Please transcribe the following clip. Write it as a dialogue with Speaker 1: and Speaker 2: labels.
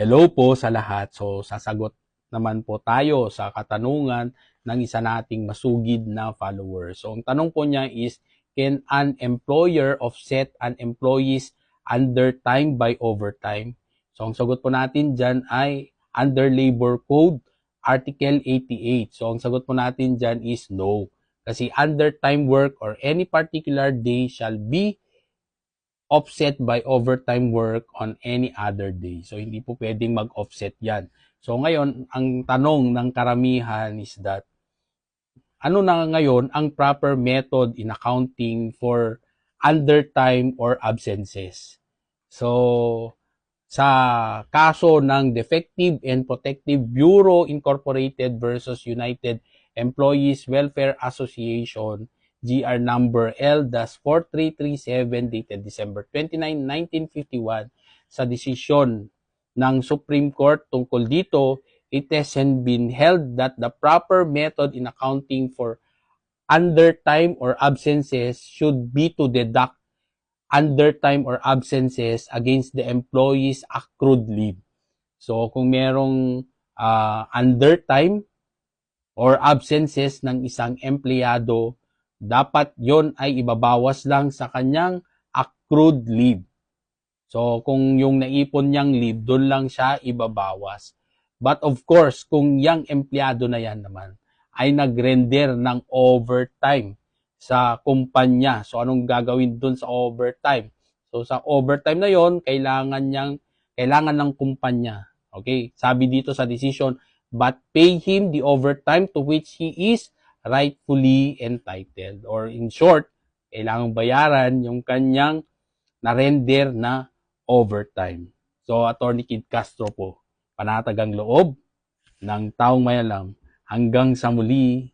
Speaker 1: Hello po sa lahat. So, sasagot naman po tayo sa katanungan ng isa nating masugid na follower. So, ang tanong po niya is, can an employer offset an employee's undertime by overtime? So, ang sagot po natin dyan ay under Labor Code, Article 88. So, ang sagot po natin dyan is no. Kasi undertime work or any particular day shall be offset by overtime work on any other day. So, hindi po pwedeng mag-offset yan. So, ngayon, ang tanong ng karamihan is that, ano na ngayon ang proper method in accounting for undertime or absences? So, sa kaso ng Defective and Protective Bureau Incorporated versus United Employees Welfare Association, GR number L-4337 dated December 29, 1951 sa desisyon ng Supreme Court tungkol dito, it has been held that the proper method in accounting for undertime or absences should be to deduct undertime or absences against the employee's accrued leave. So, kung merong uh, undertime or absences ng isang empleyado, dapat yon ay ibabawas lang sa kanyang accrued leave. So, kung yung naipon niyang leave, doon lang siya ibabawas. But of course, kung yung empleyado na yan naman ay nag-render ng overtime sa kumpanya. So, anong gagawin doon sa overtime? So, sa overtime na yon kailangan niyang, kailangan ng kumpanya. Okay? Sabi dito sa decision, but pay him the overtime to which he is rightfully entitled. Or in short, kailangang bayaran yung kanyang na-render na overtime. So, Attorney Kid Castro po, panatagang loob ng taong mayalam hanggang sa muli